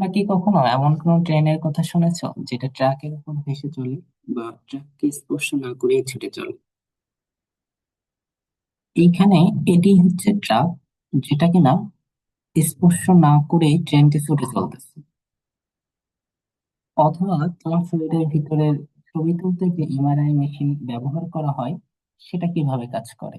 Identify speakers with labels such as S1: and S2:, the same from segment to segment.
S1: তোমরা কি কখনো এমন কোনো ট্রেনের কথা শুনেছো যেটা ট্রাকের উপর ভেসে চলে বা ট্রাককে স্পর্শ না করেই ছুটে চলে? এইখানে এটি হচ্ছে ট্রাক যেটা কিনা স্পর্শ না করেই ট্রেনটি ছুটে চলতেছে। অথবা তোমার শরীরের ভিতরের ছবি তুলতে যে এমআরআই মেশিন ব্যবহার করা হয়, সেটা কীভাবে কাজ করে?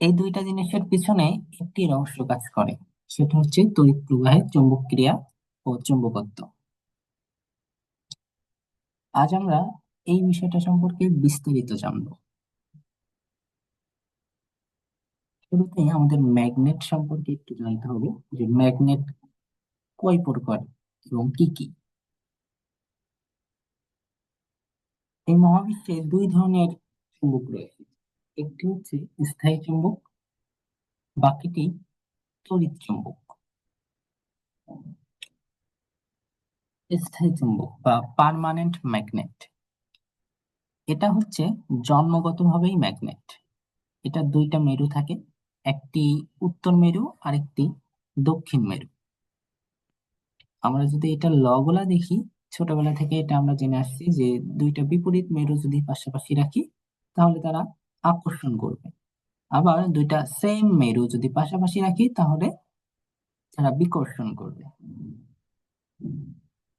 S1: এই দুইটা জিনিসের পিছনে একটি রহস্য কাজ করে। সেটা হচ্ছে তড়িৎ প্রবাহের চৌম্বক ক্রিয়া ও চুম্বকত্ব। আজ আমরা এই বিষয়টা সম্পর্কে বিস্তারিত জানব। শুরুতে আমাদের ম্যাগনেট সম্পর্কে একটু জানতে হবে যে ম্যাগনেট কয় প্রকার এবং কি কি? এই মহাবিশ্বে দুই ধরনের চুম্বক রয়েছে। একটি হচ্ছে স্থায়ী চুম্বক, বাকিটি তড়িৎ চুম্বক স্থায়ী চুম্বক বা পার্মানেন্ট ম্যাগনেট এটা হচ্ছে জন্মগতভাবেই ম্যাগনেট এটা দুইটা মেরু থাকে, একটি উত্তর মেরু আর একটি দক্ষিণ মেরু। আমরা যদি এটা লগুলা দেখি, ছোটবেলা থেকে এটা আমরা জেনে আসছি যে দুইটা বিপরীত মেরু যদি পাশাপাশি রাখি, তাহলে তারা আকর্ষণ করবে। আবার দুইটা সেম মেরু যদি পাশাপাশি রাখি, তাহলে তারা বিকর্ষণ করবে।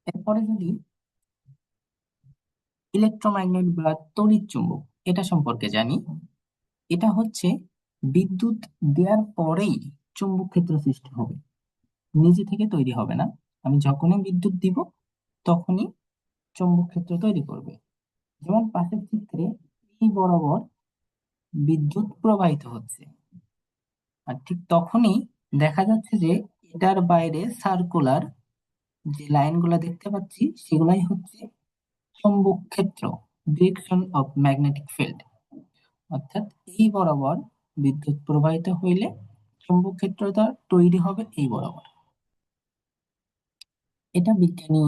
S1: এরপরে যদি ইলেকট্রোম্যাগনেট বা তড়িৎ চুম্বক, এটা সম্পর্কে জানি, এটা হচ্ছে বিদ্যুৎ দেওয়ার পরেই চুম্বক ক্ষেত্র সৃষ্টি হবে। নিজে থেকে তৈরি হবে না। আমি যখনই বিদ্যুৎ দিব, তখনই চুম্বক ক্ষেত্র তৈরি করবে। যেমন পাশের চিত্রে বরাবর বিদ্যুৎ প্রবাহিত হচ্ছে। আর ঠিক তখনই দেখা যাচ্ছে যে এটার বাইরে সার্কুলার যে লাইনগুলো দেখতে পাচ্ছি, সেগুলাই হচ্ছে চুম্বক ক্ষেত্র ডিরেকশন অফ ম্যাগনেটিক ফিল্ড অর্থাৎ এই বরাবর বিদ্যুৎ প্রবাহিত হইলে চুম্বক ক্ষেত্রটা তৈরি হবে এই বরাবর। এটা বিজ্ঞানী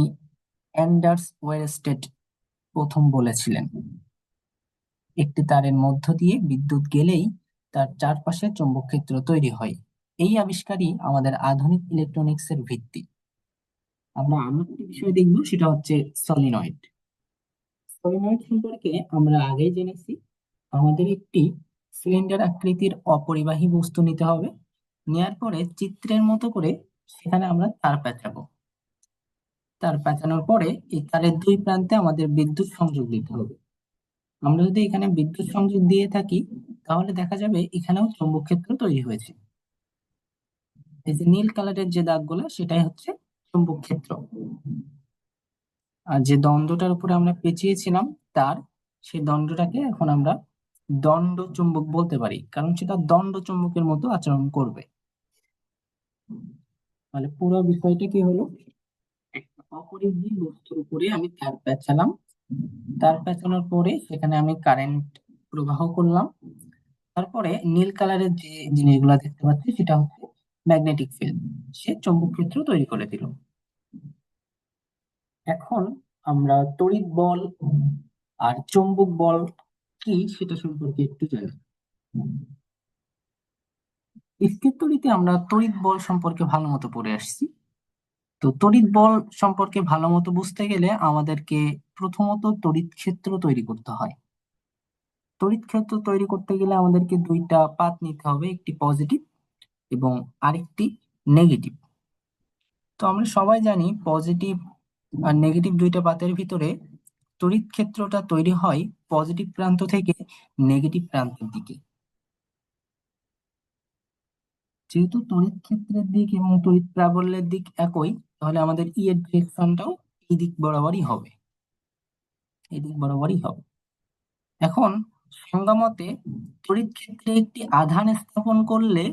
S1: অ্যান্ডার্স ওয়েরস্টেড প্রথম বলেছিলেন। একটি তারের মধ্য দিয়ে বিদ্যুৎ গেলেই তার চারপাশে চৌম্বক ক্ষেত্র তৈরি হয়। এই আবিষ্কারই আমাদের আধুনিক ইলেকট্রনিক্স এর ভিত্তি। আমরা আরও একটি বিষয় দেখব, সেটা হচ্ছে সলিনয়েড সলিনয়েড সম্পর্কে আমরা আগেই জেনেছি, আমাদের একটি সিলিন্ডার আকৃতির অপরিবাহী বস্তু নিতে হবে। নেয়ার পরে চিত্রের মতো করে সেখানে আমরা তার পেঁচাবো। তার পেঁচানোর পরে এই তারের দুই প্রান্তে আমাদের বিদ্যুৎ সংযোগ দিতে হবে। আমরা যদি এখানে বিদ্যুৎ সংযোগ দিয়ে থাকি, তাহলে দেখা যাবে এখানেও চৌম্বক ক্ষেত্র তৈরি হয়েছে। এই যে নীল কালারের যে দাগগুলো, সেটাই হচ্ছে চৌম্বক ক্ষেত্র আর যে দণ্ডটার উপরে আমরা পেঁচিয়েছিলাম, তার, সেই দণ্ডটাকে এখন আমরা দণ্ড চুম্বক বলতে পারি, কারণ সেটা দণ্ড চুম্বকের মতো আচরণ করবে। তাহলে পুরো বিষয়টা কি হলো? একটা অপরিবাহী বস্তুর উপরে আমি তার পেঁচালাম। তার পেঁচানোর পরে সেখানে আমি কারেন্ট প্রবাহ করলাম। তারপরে নীল কালারের যে জিনিসগুলো দেখতে পাচ্ছি সেটা হচ্ছে ম্যাগনেটিক ফিল্ড সে চৌম্বক ক্ষেত্র তৈরি করে দিল। এখন আমরা তড়িৎ বল আর চৌম্বক বল কি সেটা সম্পর্কে একটু জানি। স্থির তড়িতে আমরা তড়িৎ বল সম্পর্কে ভালো মতো পড়ে আসছি। তো তড়িৎ বল সম্পর্কে ভালো মতো বুঝতে গেলে আমাদেরকে প্রথমত তড়িৎ ক্ষেত্র তৈরি করতে হয়। তড়িৎ ক্ষেত্র তৈরি করতে গেলে আমাদেরকে দুইটা পাত নিতে হবে, একটি পজিটিভ এবং আরেকটি নেগেটিভ তো আমরা সবাই জানি পজিটিভ আর নেগেটিভ দুইটা পাতের ভিতরে তড়িৎ ক্ষেত্রটা তৈরি হয় পজিটিভ প্রান্ত থেকে নেগেটিভ প্রান্তের দিকে। যেহেতু তড়িৎ ক্ষেত্রের দিক এবং তড়িৎ প্রাবল্যের দিক একই, তাহলে আমাদের ই এর ডিরেকশনটাও এই দিক বরাবরই হবে। এই দিক বরাবরই হবে। এখন, সংজ্ঞা মতে তড়িৎ ক্ষেত্রে একটি আধান স্থাপন করলে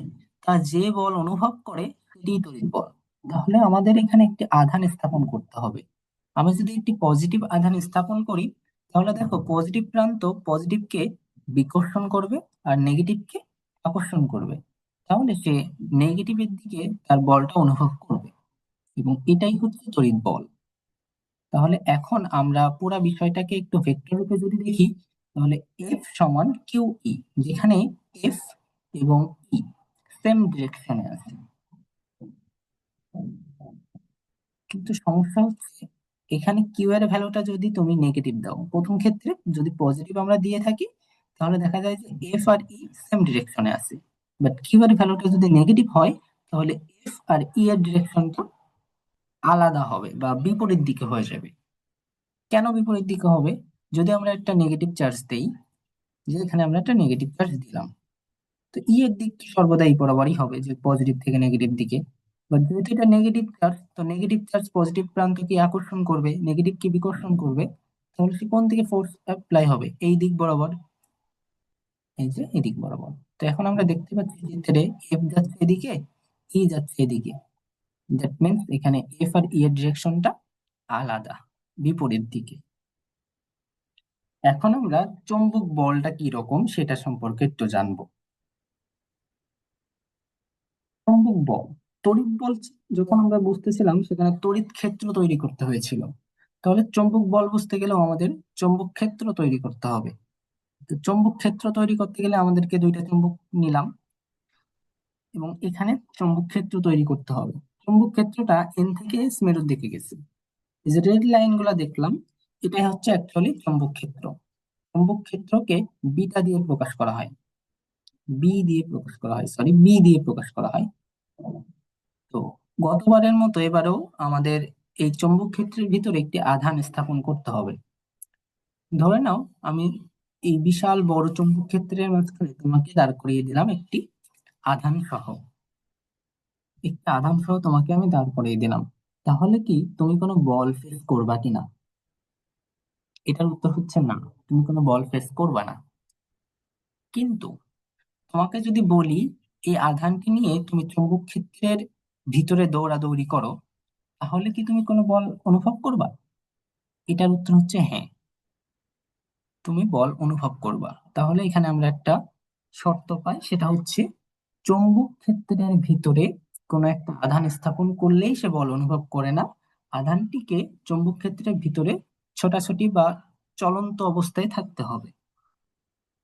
S1: তা যে বল অনুভব করে সেটি তড়িৎ বল। তাহলে আমাদের এখানে একটি আধান স্থাপন করতে হবে। আমি যদি একটি পজিটিভ আধান স্থাপন করি, তাহলে দেখো পজিটিভ প্রান্ত পজিটিভকে বিকর্ষণ করবে আর নেগেটিভকে আকর্ষণ করবে। তাহলে সে নেগেটিভের দিকে তার বলটা অনুভব করবে। এবং এটাই হচ্ছে তড়িৎ বল। তাহলে এখন আমরা পুরো বিষয়টাকে একটু ভেক্টর রূপে যদি দেখি, তাহলে এফ সমান কিউ ই যেখানে এফ এবং ই সেম ডিরেকশনে আছে। কিন্তু সমস্যা হচ্ছে, এখানে কিউ এর ভ্যালুটা যদি তুমি নেগেটিভ দাও, প্রথম ক্ষেত্রে যদি পজিটিভ আমরা দিয়ে থাকি, তাহলে দেখা যায় যে এফ আর ই সেম ডিরেকশনে আছে। বাট কিউ এর ভ্যালুটা যদি নেগেটিভ হয়, তাহলে এফ আর ই এর ডিরেকশনটা আলাদা হবে বা বিপরীত দিকে হয়ে যাবে। কেন বিপরীত দিকে হবে? যদি আমরা একটা নেগেটিভ চার্জ দেই, যে এখানে আমরা একটা নেগেটিভ চার্জ দিলাম। তো ই এর দিক সর্বদা এই বরাবরই হবে, যে পজিটিভ থেকে নেগেটিভ দিকে। বাট যেহেতু এটা নেগেটিভ চার্জ তো নেগেটিভ চার্জ পজিটিভ প্রান্তকে আকর্ষণ করবে? নেগেটিভ কে বিকর্ষণ করবে? তাহলে সে কোন দিকে ফোর্স অ্যাপ্লাই হবে? এই দিক বরাবর। এই যে এই দিক বরাবর। তো এখন আমরা দেখতে পাচ্ছি চিত্রে এফ যাচ্ছে এদিকে ই যাচ্ছে এদিকে। দ্যাট মিন্স এখানে এফ আর ই এর ডিরেকশনটা আলাদা, বিপরীত দিকে। এখন আমরা চৌম্বক বলটা কি রকম সেটা সম্পর্কে একটু জানব। চৌম্বক বল, তড়িৎ বল যখন আমরা বুঝতেছিলাম সেখানে তড়িৎ ক্ষেত্র তৈরি করতে হয়েছিল। তাহলে চৌম্বক বল বুঝতে গেলেও আমাদের চৌম্বক ক্ষেত্র তৈরি করতে হবে। চৌম্বক ক্ষেত্র তৈরি করতে গেলে আমাদেরকে দুইটা চৌম্বক নিলাম। এবং এখানে চৌম্বক ক্ষেত্র তৈরি করতে হবে। চৌম্বক ক্ষেত্রটা এন থেকে এস মেরুর দিকে গেছে। এই যে রেড লাইনগুলা দেখলাম, এটাই হচ্ছে অ্যাকচুয়ালি চৌম্বক ক্ষেত্র। চৌম্বক ক্ষেত্রকে বিটা দিয়ে প্রকাশ করা হয়। বি দিয়ে প্রকাশ করা হয় সরি বি দিয়ে প্রকাশ করা হয়। তো গতবারের মতো এবারেও আমাদের এই চৌম্বক ক্ষেত্রের ভিতরে একটি আধান স্থাপন করতে হবে। ধরে নাও, আমি এই বিশাল বড় চৌম্বক ক্ষেত্রের মাঝখানে তোমাকে দাঁড় করিয়ে দিলাম একটি আধান সহ। একটি আধান সহ তোমাকে আমি দাঁড় করিয়ে দিলাম। তাহলে কি তুমি কোনো বল ফেস করবা কিনা এটার উত্তর হচ্ছে না, তুমি কোনো বল ফেস করবা না। কিন্তু তোমাকে যদি বলি এই আধানটি নিয়ে তুমি চৌম্বক ক্ষেত্রের ভিতরে দৌড়াদৌড়ি করো, তাহলে কি তুমি কোনো বল অনুভব করবা? এটার উত্তর হচ্ছে হ্যাঁ। তুমি বল অনুভব করবা। তাহলে এখানে আমরা একটা শর্ত পাই, সেটা হচ্ছে চৌম্বক ক্ষেত্রের ভিতরে কোনো একটা আধান স্থাপন করলেই সে বল অনুভব করে না। আধানটিকে চৌম্বক ক্ষেত্রের ভিতরে ছোটাছুটি বা চলন্ত অবস্থায় থাকতে হবে।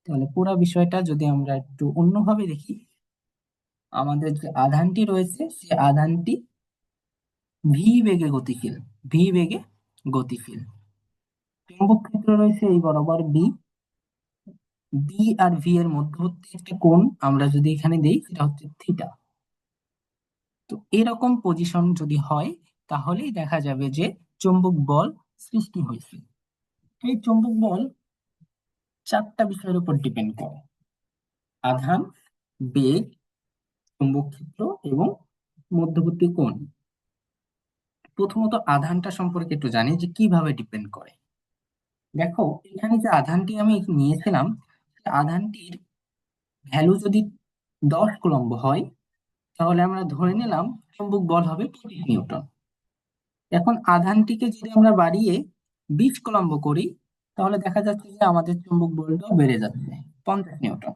S1: তাহলে পুরো বিষয়টা যদি আমরা একটু অন্যভাবে দেখি, আমাদের যে আধানটি রয়েছে, সে আধানটি ভি বেগে গতিশীল, ভি বেগে গতিশীল। চৌম্বক ক্ষেত্র রয়েছে এই বরাবর বি বি আর ভি এর মধ্যবর্তী একটা কোণ আমরা যদি এখানে দেই, সেটা হচ্ছে থিটা তো এরকম পজিশন যদি হয়, তাহলেই দেখা যাবে যে চৌম্বক বল সৃষ্টি হয়েছে। এই চৌম্বক বল চারটা বিষয়ের উপর ডিপেন্ড করে। আধান, বেগ চৌম্বক ক্ষেত্র এবং মধ্যবর্তী কোণ। প্রথমত আধানটা সম্পর্কে একটু জানি যে কীভাবে ডিপেন্ড করে। দেখো, এখানে যে আধানটি আমি নিয়েছিলাম আধানটির ভ্যালু যদি দশ কুলম্ব হয়, তাহলে আমরা ধরে নিলাম চুম্বক বল হবে পঁচিশ নিউটন। এখন আধানটিকে যদি আমরা বাড়িয়ে বিশ কুলম্ব করি, তাহলে দেখা যাচ্ছে যে আমাদের চুম্বক বলটাও বেড়ে যাচ্ছে, পঞ্চাশ নিউটন।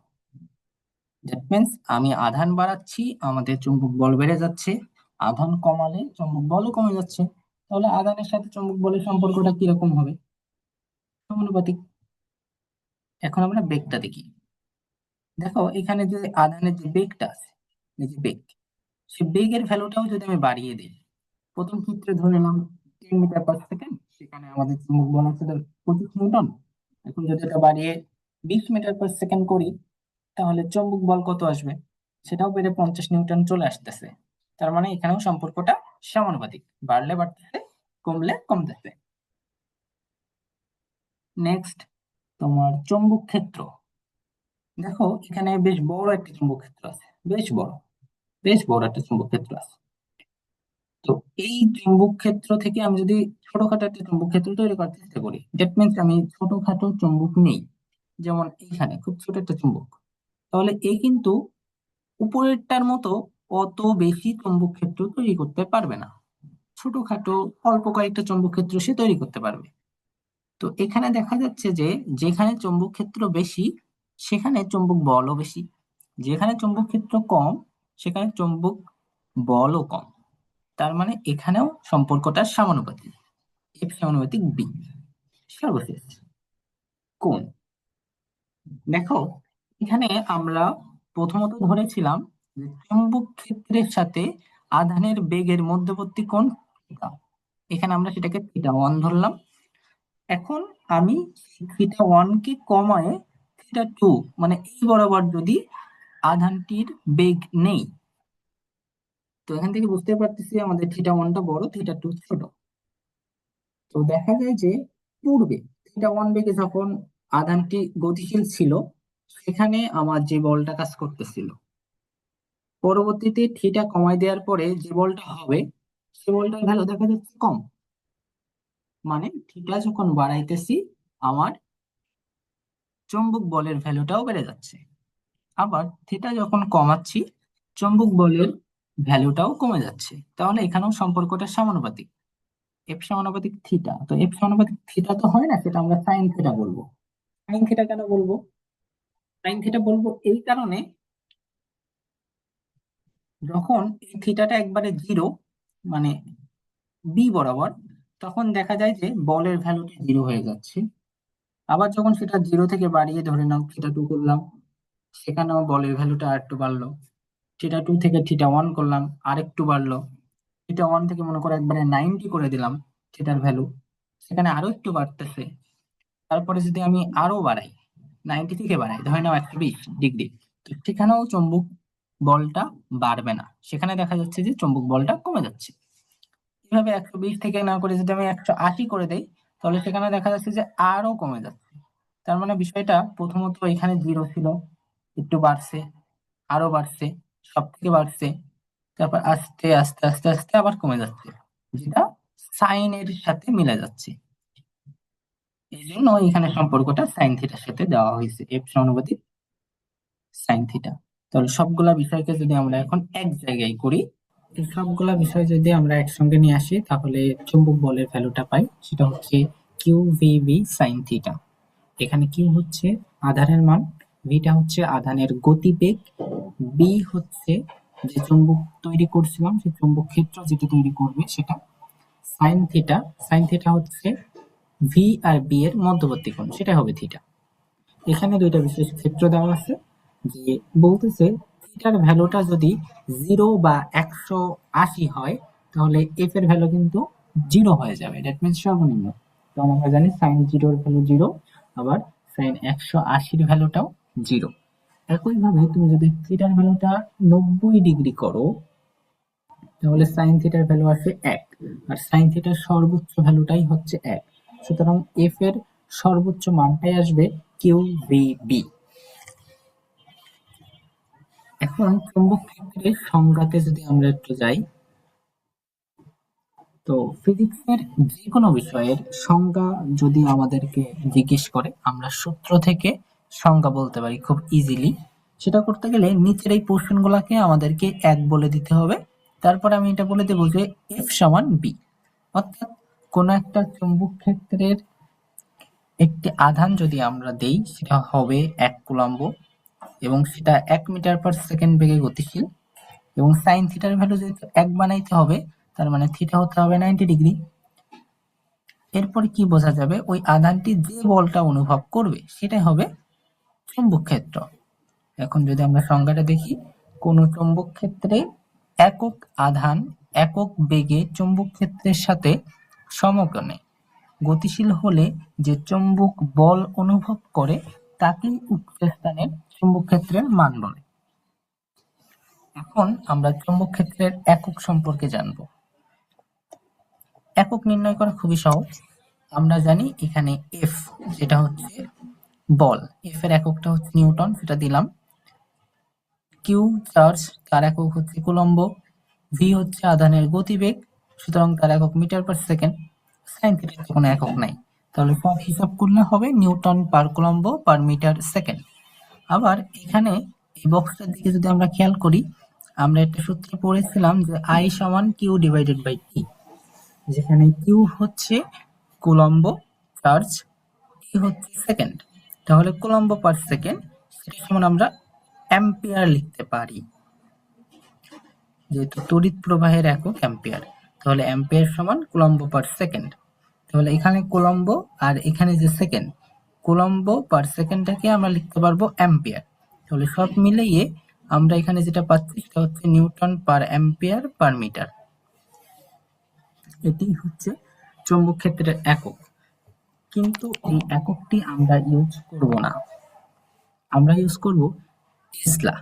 S1: দ্যাট মিনস আমি আধান বাড়াচ্ছি, আমাদের চুম্বক বল বেড়ে যাচ্ছে, আধান কমালে চুম্বক বলও কমে যাচ্ছে। তাহলে আধানের সাথে চুম্বক বলের সম্পর্কটা কীরকম হবে? সমানুপাতিক এখন আমরা বেগটা দেখি। দেখো, এখানে যে আধানের যে বেগটা আছে, এই যে বেগ সে বেগের ভ্যালুটাও যদি আমি বাড়িয়ে দিই, প্রথম ক্ষেত্রে ধরে নিলাম টেন মিটার পার সেকেন্ড, সেখানে আমাদের চুম্বক বল আছে পঁচিশ নিউটন। এখন যদি এটা বাড়িয়ে বিশ মিটার পার সেকেন্ড করি, তাহলে চুম্বক বল কত আসবে? সেটাও বেড়ে পঞ্চাশ নিউটন চলে আসতেছে। তার মানে এখানেও সম্পর্কটা সমানুপাতিক। বাড়লে বাড়তেছে, কমলে কমতেছে। নেক্সট তোমার চৌম্বক ক্ষেত্র। দেখো, এখানে বেশ বড় একটা চুম্বক ক্ষেত্র আছে, বেশ বড় বেশ বড় একটা চুম্বক ক্ষেত্র আছে। তো এই চুম্বক ক্ষেত্র থেকে আমি যদি ছোটখাটো একটা চুম্বক ক্ষেত্র তৈরি করার চেষ্টা করি দ্যাট মিনস আমি ছোটখাটো চুম্বক নেই, যেমন এইখানে, খুব ছোট একটা চুম্বক। তাহলে এই কিন্তু উপরেরটার মতো অত বেশি চুম্বক ক্ষেত্র তৈরি করতে পারবে না। ছোটখাটো, অল্প কয়েকটা চুম্বক ক্ষেত্র সে তৈরি করতে পারবে। তো এখানে দেখা যাচ্ছে যে যেখানে চৌম্বক ক্ষেত্র বেশি, সেখানে চৌম্বক বলও বেশি। যেখানে চৌম্বক ক্ষেত্র কম, সেখানে চৌম্বক বলও কম। তার মানে এখানেও সম্পর্কটা সমানুপাতিক এফ সমানুপাতিক বি সর্বশেষ। কোন দেখো, এখানে আমরা প্রথমত ধরেছিলাম যে চৌম্বক ক্ষেত্রের সাথে আধানের বেগের মধ্যবর্তী কোণ এখানে আমরা সেটাকে থিটা ওয়ান ধরলাম। এখন আমি থিটা ওয়ানকে কমায় থিটা টু মানে এই বরাবর যদি আধানটির বেগ নেই। তো এখান থেকে বুঝতে পারতেছি আমাদের থিটা ওয়ানটা বড় থিটা টু ছোট। তো দেখা যায় যে পূর্বে থিটা ওয়ান বেগে যখন আধানটি গতিশীল ছিল, সেখানে আমার যে বলটা কাজ করতেছিল। পরবর্তীতে থিটা কমাই দেওয়ার পরে যে বলটা হবে, সে বলটার ভ্যালু দেখা যাচ্ছে কম। মানে থিটা যখন বাড়াইতেছি, আমার চৌম্বক বলের ভ্যালুটাও বেড়ে যাচ্ছে। আবার থিটা যখন কমাচ্ছি, চৌম্বক বলের ভ্যালুটাও কমে যাচ্ছে। তাহলে এখানেও সম্পর্কটা সমানুপাতিক। এফ সমানুপাতিক থিটা। তো এফ সমানুপাতিক থিটা তো হয় না, সেটা আমরা সাইন থিটা বলব। সাইন থিটা কেন বলব? সাইন থিটা বলব এই কারণে যখন এই থিটাটা একবারে জিরো মানে বি বরাবর তখন দেখা যায় যে বলের ভ্যালুটা জিরো হয়ে যাচ্ছে। আবার যখন সেটা জিরো থেকে বাড়িয়ে ধরে নাও থিটা টু করলাম, সেখানেও বলের ভ্যালুটা আর একটু বাড়লো। থিটা টু থেকে থিটা ওয়ান করলাম আর একটু বাড়লো। থিটা ওয়ান থেকে মনে করো একবারে নাইনটি করে দিলাম থিটার ভ্যালু সেখানে আরও একটু বাড়তেছে। তারপরে যদি আমি আরও বাড়াই নাইনটি থেকে বাড়াই, ধরে নাও একশো বিশ ডিগ্রি তো সেখানেও চুম্বক বলটা বাড়বে না। সেখানে দেখা যাচ্ছে যে চুম্বক বলটা কমে যাচ্ছে। এভাবে একশো বিশ থেকে না করে যদি আমি একশো আশি করে দেই, তাহলে সেখানে দেখা যাচ্ছে যে আরও কমে যাচ্ছে। তার মানে বিষয়টা প্রথমত এখানে জিরো ছিল, একটু বাড়ছে আরও বাড়ছে সব থেকে বাড়ছে, তারপর আস্তে আস্তে আস্তে আস্তে আবার কমে যাচ্ছে, যেটা সাইনের সাথে মিলে যাচ্ছে। এই জন্য এখানে সম্পর্কটা সাইন থিটার সাথে দেওয়া হয়েছে এফ সমানুপাতিক সাইন থিটা তাহলে সবগুলা বিষয়কে যদি আমরা এখন এক জায়গায় করি এই সবগুলা বিষয় যদি আমরা একসঙ্গে নিয়ে আসি, তাহলে চুম্বক বলের ভ্যালুটা পাই, সেটা হচ্ছে কিউ ভি সাইন থিটা এখানে কিউ হচ্ছে আধানের মান ভিটা হচ্ছে আধানের গতিবেগ বি হচ্ছে যে চুম্বক তৈরি করছিলাম, সেই চুম্বক ক্ষেত্র যেটা তৈরি করবে সেটা সাইন থিটা সাইন থিটা হচ্ছে ভি আর বি এর মধ্যবর্তী কোণ সেটা হবে থিটা এখানে দুইটা বিশেষ ক্ষেত্র দেওয়া আছে, যে বলতেছে থিটার ভ্যালুটা যদি জিরো বা একশো আশি হয়, তাহলে এফ এর ভ্যালু কিন্তু জিরো হয়ে যাবে। দ্যাট মিনস সর্বনিম্ন। তো আমরা জানি সাইন জিরোর ভ্যালু জিরো আবার সাইন একশো আশির ভ্যালুটাও জিরো একইভাবে তুমি যদি থিটার ভ্যালুটা নব্বই ডিগ্রি করো, তাহলে সাইন থিটার ভ্যালু আসবে এক। আর সাইন থিটার সর্বোচ্চ ভ্যালুটাই হচ্ছে এক। সুতরাং এফ এর সর্বোচ্চ মানটাই আসবে কিউ ভি বি এখন চুম্বক ক্ষেত্রের সংজ্ঞাতে যদি আমরা একটু যাই, তো ফিজিক্সের যে কোনো বিষয়ের সংজ্ঞা যদি আমাদেরকে জিজ্ঞেস করে, আমরা সূত্র থেকে সংজ্ঞা বলতে পারি খুব ইজিলি সেটা করতে গেলে নিচের এই পোর্শন গুলাকে আমাদেরকে এক বলে দিতে হবে। তারপর আমি এটা বলে দেবো যে এফ সমান বি অর্থাৎ কোন একটা চুম্বক ক্ষেত্রের একটি আধান যদি আমরা দেই, সেটা হবে এক কুলম্ব। এবং সেটা এক মিটার পার সেকেন্ড বেগে গতিশীল এবং সাইন থিটার ভ্যালু যেহেতু এক বানাইতে হবে, তার মানে থিটা হতে হবে নাইনটি ডিগ্রি এরপর কি বোঝা যাবে? ওই আধানটি যে বলটা অনুভব করবে, সেটাই হবে চুম্বক ক্ষেত্র। এখন যদি আমরা সংজ্ঞাটা দেখি, কোন চুম্বক ক্ষেত্রে একক আধান একক বেগে চুম্বক ক্ষেত্রের সাথে সমকোণে গতিশীল হলে যে চুম্বক বল অনুভব করে, তাকেই উক্ত স্থানের চুম্বক ক্ষেত্রের মান বলে এখন আমরা চুম্বক ক্ষেত্রের একক সম্পর্কে জানব একক নির্ণয় করা খুবই সহজ আমরা জানি এখানে এফ যেটা হচ্ছে বল এফ এর এককটা হচ্ছে নিউটন সেটা দিলাম কিউ চার্জ তার একক হচ্ছে কুলম্ব ভি হচ্ছে আধানের গতিবেগ সুতরাং তার একক মিটার পার সেকেন্ড সাইন থিটার কোনো একক নাই তাহলে সব হিসাব করলে হবে newton per coulomb per metre second আবার এখানে এই বক্সটার দিকে যদি আমরা খেয়াল করি, আমরা একটা সূত্র পড়েছিলাম যে আই সমান কিউ ডিভাইডেড বাই টি যেখানে কিউ হচ্ছে কুলম্ব চার্জ টি হচ্ছে সেকেন্ড তাহলে কুলম্ব পার সেকেন্ড সেটা সমান আমরা অ্যাম্পিয়ার লিখতে পারি? যেহেতু তড়িৎ প্রবাহের একক অ্যাম্পিয়ার তাহলে অ্যাম্পিয়ার সমান কুলম্ব পার সেকেন্ড তাহলে এখানে কুলম্ব আর এখানে যে সেকেন্ড কুলম্ব পার সেকেন্ডটাকে আমরা লিখতে পারব অ্যাম্পিয়ার তাহলে সব মিলিয়ে আমরা এখানে যেটা পাচ্ছি সেটা হচ্ছে newton per ampere per metre এটি হচ্ছে চৌম্বক ক্ষেত্রের একক। কিন্তু এই এককটি আমরা ইউজ করব না। আমরা ইউজ করব টেসলা।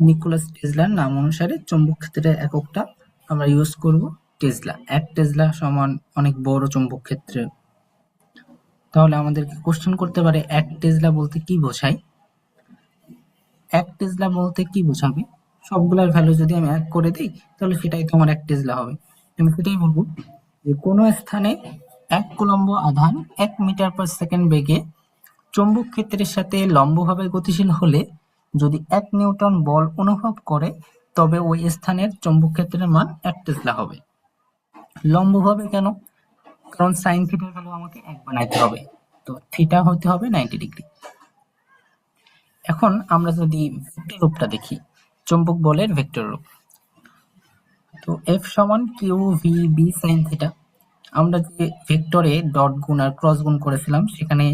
S1: নিকোলাস টেসলার নাম অনুসারে চৌম্বক ক্ষেত্রের এককটা আমরা ইউজ করব টেসলা। এক টেসলা সমান অনেক বড় চৌম্বক ক্ষেত্র তাহলে আমাদেরকে কোশ্চেন করতে পারে, এক টেসলা বলতে কি বোঝায়? এক টেসলা বলতে কি বোঝাবে? সবগুলোর ভ্যালু যদি আমি এক করে দিই, তাহলে সেটাই তোমার এক টেসলা হবে। আমি সেটাই বলব যে কোনো স্থানে এক কুলম্ব আধান এক মিটার পার সেকেন্ড বেগে চৌম্বক ক্ষেত্রের সাথে লম্বভাবে গতিশীল হলে যদি এক নিউটন বল অনুভব করে, তবে ওই স্থানের চৌম্বক ক্ষেত্রের মান এক টেসলা হবে। লম্বভাবে কেন? কারণ সাইন থিটার ভ্যালু আমাকে এক বানাইতে হবে। তো থিটা হতে হবে নাইনটি ডিগ্রি এখন আমরা যদি ভেক্টর রূপটা দেখি, চুম্বক বলের ভেক্টর রূপ। তো এফ সমান Q V B sine theta আমরা যে ভেক্টরে ডট গুণ আর ক্রস গুণ করেছিলাম, সেখানে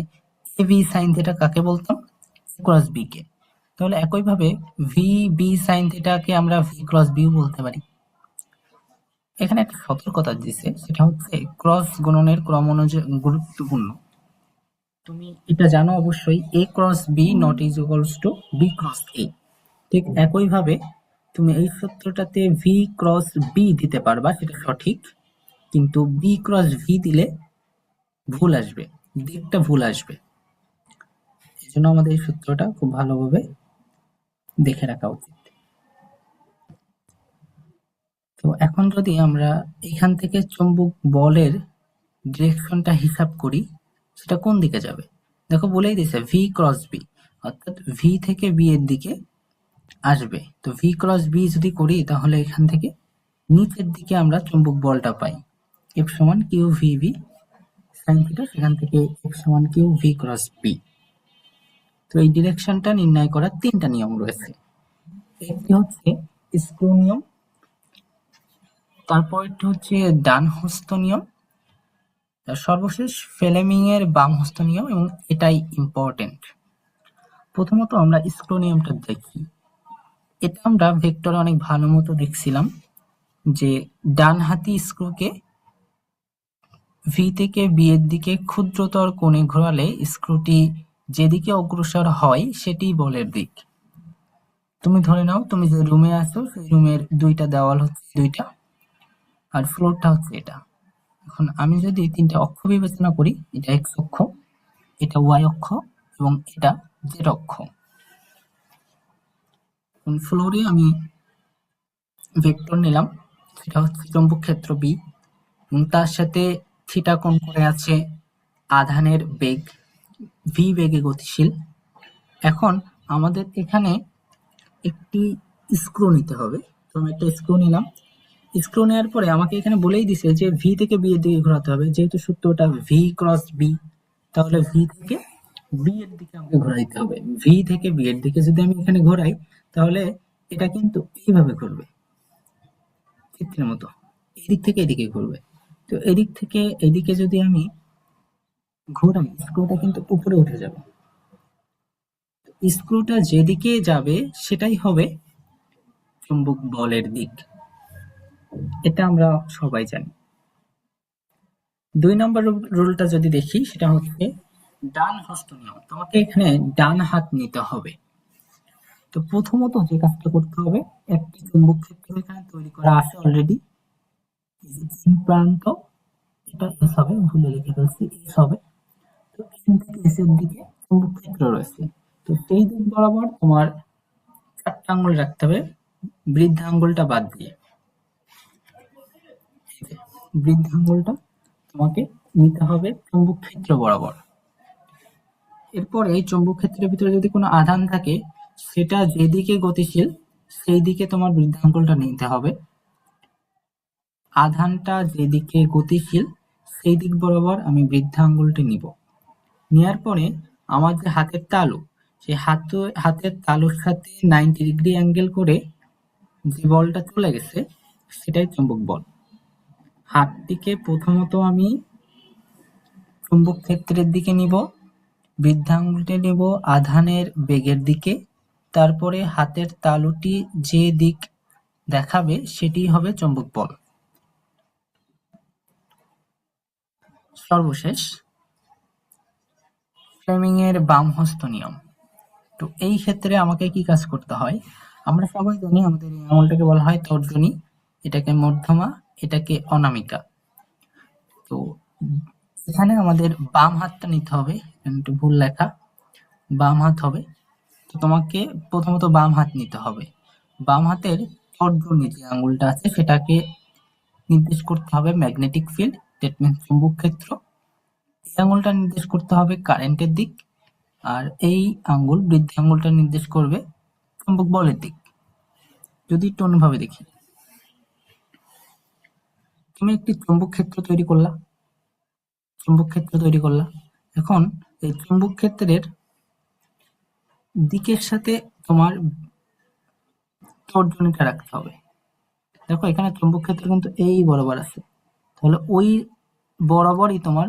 S1: এ ভি সাইন থিটা কাকে বলতাম? ক্রস বি কে। তাহলে একইভাবে ভি বি সাইন থিটাকে আমরা ভি ক্রস বিও বলতে পারি। এখানে একটা সতর্কতা দিছে, সেটা হচ্ছে ক্রস গুণনের ক্রম অনুযায়ী গুরুত্বপূর্ণ। তুমি এটা জানো অবশ্যই A cross B not is equals to B cross A ঠিক একইভাবে তুমি এই সূত্রটাতে ভি ক্রস বি দিতে পারবা, সেটা সঠিক। কিন্তু বি ক্রস ভি দিলে ভুল আসবে, দিকটা ভুল আসবে। এই জন্য আমাদের এই সূত্রটা খুব ভালোভাবে দেখে রাখা উচিত। তো এখন যদি আমরা এখান থেকে চুম্বক বলের ডিরেকশনটা হিসাব করি, সেটা কোন দিকে যাবে? দেখো বলেই দিছে ভি ক্রস বি অর্থাৎ ভি থেকে বি এর দিকে আসবে। তো ভি ক্রস বি যদি করি, তাহলে এখান থেকে নিচের দিকে আমরা চুম্বক বলটা পাই। এফ সমান Q V B sine theta সেখান থেকে এফ সমান কিউ ভি ক্রস বি তো এই ডিরেকশনটা নির্ণয় করার তিনটা নিয়ম রয়েছে। একটি হচ্ছে স্ক্রু নিয়ম তারপরটি হচ্ছে ডান হস্ত নিয়ম সর্বশেষ ফেলেমিং এর বাম হস্ত নিয়ম এবং এটাই ইম্পর্টেন্ট প্রথমত আমরা স্ক্রু নিয়মটা দেখি। এটা আমরা ভেক্টরে অনেক ভালো মতো দেখছিলাম যে ডান হাতি স্ক্রুকে ভি থেকে বি এর দিকে ক্ষুদ্রতর কোণে ঘোরালে স্ক্রুটি যেদিকে অগ্রসর হয় সেটি বলের দিক। তুমি ধরে নাও, তুমি যে রুমে আছো, সেই রুমের দুইটা দেওয়াল হচ্ছে দুইটা। আর ফ্লোরটা হচ্ছে এটা। এখন আমি যদি তিনটা অক্ষ বিবেচনা করি, এটা এক্স অক্ষ, এটা ওয়াই অক্ষ এবং এটা জেড অক্ষ। ফ্লোরে আমি ভেক্টর নিলাম, সেটা হচ্ছে চৌম্বক ক্ষেত্র বি এবং তার সাথে থিটা কোণ করে আছে আধানের বেগ ভি বেগে গতিশীল। এখন আমাদের এখানে একটি স্ক্রু নিতে হবে। তো আমি একটা স্ক্রু নিলাম। স্ক্রু নেওয়ার পরে আমাকে এখানে বলেই দিছে যে ভি থেকে বি এর দিকে ঘোরাতে হবে। যেহেতু সূত্রটা ভি ক্রস বি তাহলে ভি থেকে বি এর দিকে আমাকে ঘোরাইতে হবে। ভি থেকে বি এর দিকে যদি আমি এখানে ঘোরাই, তাহলে এটা কিন্তু এইভাবে ঘুরবে। চিত্রের মতো। এদিক থেকে এদিকে ঘুরবে। তো এদিক থেকে এদিকে যদি আমি ঘোরাই, স্ক্রুটা কিন্তু উপরে উঠে যাবে। স্ক্রুটা যেদিকে যাবে, সেটাই হবে চুম্বক বলের দিক। এটা আমরা সবাই জানি। দুই নম্বর রুলটা যদি দেখি, সেটা হচ্ছে ডান হস্ত নিয়ম। তোমাকে এখানে ডান হাত নিতে হবে। তো প্রথমত যে কাজটা করতে হবে, একটি চুম্বক ক্ষেত্র এখানে তৈরি করা আছে অলরেডি প্রান্ত, এটা এস হবে, ভুলে লিখে ফেলছি এস হবে। তো এখান দিকে চুম্বক ক্ষেত্র রয়েছে। তো সেই দিক বরাবর তোমার চারটা আঙ্গুল রাখতে হবে বৃদ্ধ আঙ্গুলটা বাদ দিয়ে। বৃদ্ধাঙ্গুলটা তোমাকে নিতে হবে চুম্বক ক্ষেত্র বরাবর। এরপর এই চুম্বক ক্ষেত্রের ভিতরে যদি কোনো আধান থাকে, সেটা যেদিকে গতিশীল সেই দিকে তোমার বৃদ্ধাঙ্গুলটা নিতে হবে। আধানটা যেদিকে গতিশীল সেই দিক বরাবর আমি বৃদ্ধাঙ্গুলটি নিব। নেওয়ার পরে আমার যে হাতের তালু সেই হাত, হাতের তালুর সাথে নাইনটি ডিগ্রি অ্যাঙ্গেল করে যে বলটা চলে গেছে, সেটাই চুম্বক বল। হাতটিকে প্রথমত আমি চুম্বক ক্ষেত্রের দিকে নিব, বৃদ্ধাঙ্গুলটি নিব আধানের বেগের দিকে, তারপরে হাতের তালুটি যে দিক দেখাবে সেটি হবে চুম্বক বল। সর্বশেষ ফ্লেমিং এর বাম হস্ত নিয়ম। তো এই ক্ষেত্রে আমাকে কি কাজ করতে হয়? আমরা সবাই জানি আমাদের এই আঙুলটাকে বলা হয় তর্জনী, এটাকে মধ্যমা এটাকে অনামিকা। তো এখানে আমাদের বাম হাতটা নিতে হবে একটু ভুল লেখা। বাম হাত হবে। তো তোমাকে প্রথমত বাম হাত নিতে হবে। বাম হাতের তর্জনী যে আঙুলটা আছে, সেটাকে নির্দেশ করতে হবে ম্যাগনেটিক ফিল্ড দ্যাট চুম্বক ক্ষেত্র। এই আঙুলটা নির্দেশ করতে হবে কারেন্টের দিক, আর এই আঙ্গুল বৃদ্ধি আঙ্গুলটা নির্দেশ করবে চুম্বক বলের দিক। যদি একটু অন্যভাবে দেখি। তুমি একটি চুম্বক ক্ষেত্র তৈরি করলা চুম্বক ক্ষেত্র তৈরি করলা এখন এই চুম্বক ক্ষেত্রের দিকের সাথে তোমার তর্জনীটা রাখতে হবে। দেখো, এখানে চুম্বক ক্ষেত্র কিন্তু এই বরাবর আছে। তাহলে ওই বরাবরই তোমার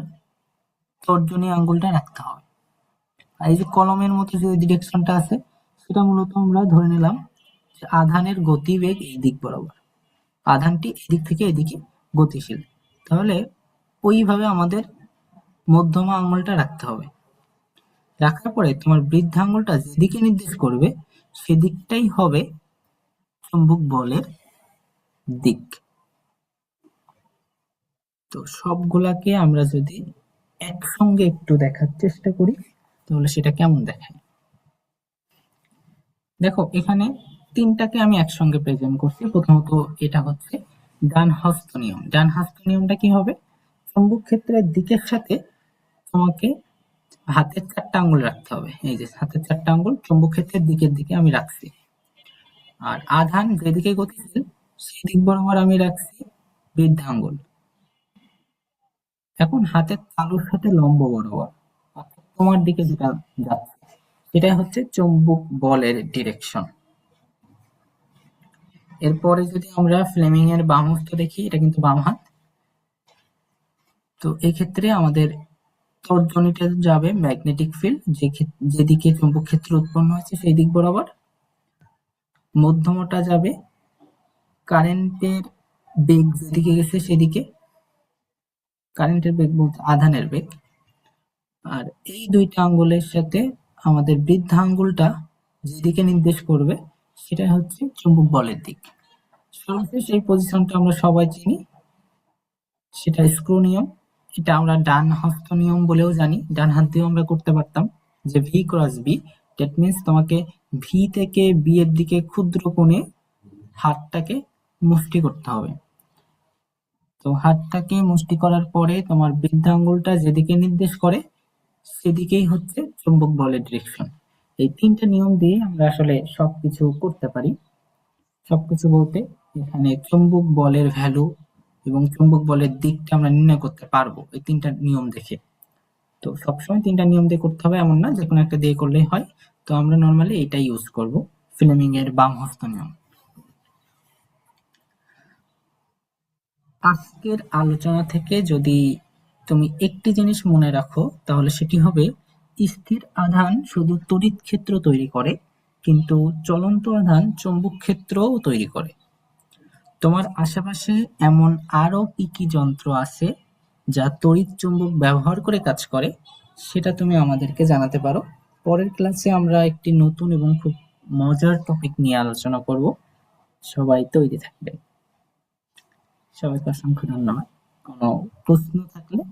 S1: তর্জনী আঙ্গুলটা রাখতে হবে। আর এই যে কলমের মতো যে ডিরেকশনটা আছে, সেটা মূলত আমরা ধরে নিলাম যে আধানের গতিবেগ এই দিক বরাবর। আধানটি এদিক থেকে এদিকে গতিশীল। তাহলে ওইভাবে আমাদের মধ্যমা আঙুলটা রাখতে হবে। রাখার পরে তোমার বৃদ্ধা আঙুলটা যেদিকে নির্দেশ করবে, সেদিকটাই হবে চুম্বক বলের দিক। তো সবগুলাকে আমরা যদি একসঙ্গে একটু দেখার চেষ্টা করি, তাহলে সেটা কেমন দেখায়? দেখো, এখানে তিনটাকে আমি একসঙ্গে প্রেজেন্ট করছি। প্রথমত এটা হচ্ছে ডান হস্ত নিয়ম ডান হস্ত নিয়মটা কি হবে? চুম্বক ক্ষেত্রের দিকের সাথে তোমাকে হাতের চারটা আঙ্গুল রাখতে হবে। এই যে হাতের চারটা আঙ্গুল চুম্বক ক্ষেত্রের দিকের দিকে আমি রাখছি। আর আধান যেদিকে গতিশীল সেই দিক বরাবর আমি রাখছি বৃদ্ধাঙ্গুল। এখন হাতের তালুর সাথে লম্ব বরাবর তোমার দিকে যেটা যাচ্ছে, সেটাই হচ্ছে চুম্বক বলের ডিরেকশন এরপরে যদি আমরা ফ্লেমিং এর বাম হস্ত দেখি, এটা কিন্তু বাম হাত। তো এই ক্ষেত্রে আমাদের তর্জনীটা যাবে ম্যাগনেটিক ফিল্ড, যে যেদিকে চুম্বক ক্ষেত্র উৎপন্ন হয়েছে সেই দিক বরাবর। মধ্যমটা যাবে কারেন্টের বেগ যেদিকে গেছে সেদিকে। কারেন্টের বেগ বলতে আধানের বেগ। আর এই দুইটা আঙ্গুলের সাথে আমাদের বৃদ্ধা আঙ্গুলটা যেদিকে নির্দেশ করবে সেটা হচ্ছে চুম্বক বলের দিক। সর্বশেষ এই পজিশনটা আমরা সবাই চিনি। সেটা স্ক্রু নিয়ম, এটা আমরা ডান হস্ত নিয়ম বলেও জানি। ডান হাত দিয়েও আমরা করতে পারতাম যে V cross B that means তোমাকে ভি থেকে বি এর দিকে ক্ষুদ্র কোণে হাতটাকে মুষ্টি করতে হবে। তো হাতটাকে মুষ্টি করার পরে তোমার বৃদ্ধা আঙ্গুলটা যেদিকে নির্দেশ করে, সেদিকেই হচ্ছে চুম্বক বলের ডিরেকশন এই তিনটা নিয়ম দিয়ে আমরা আসলে সবকিছু করতে পারি। সবকিছু বলতে এখানে চুম্বক বলের ভ্যালু এবং চুম্বক বলের দিকটা আমরা নির্ণয় করতে পারব এই তিনটা নিয়ম দেখে। তো সবসময় তিনটা নিয়ম দিয়ে করতে হবে এমন না যে কোনো একটা দিয়ে করলেই হয়। তো আমরা নর্মালি এটাই ইউজ করব ফিল্মিং এর বাম হস্ত নিয়ম। আজকের আলোচনা থেকে যদি তুমি একটি জিনিস মনে রাখো, তাহলে সেটি হবে স্থির আধান শুধু তড়িৎ ক্ষেত্র তৈরি করে, কিন্তু চলন্ত আধান চৌম্বক ক্ষেত্রও তৈরি করে। তোমার আশেপাশে এমন আরও কি কি যন্ত্র আছে যা তড়িৎ চুম্বক ব্যবহার করে কাজ করে, সেটা তুমি আমাদেরকে জানাতে পারো। পরের ক্লাসে আমরা একটি নতুন এবং খুব মজার টপিক নিয়ে আলোচনা করব। সবাই তৈরি থাকবে। সবাইকে অসংখ্য ধন্যবাদ। কোনো প্রশ্ন থাকলে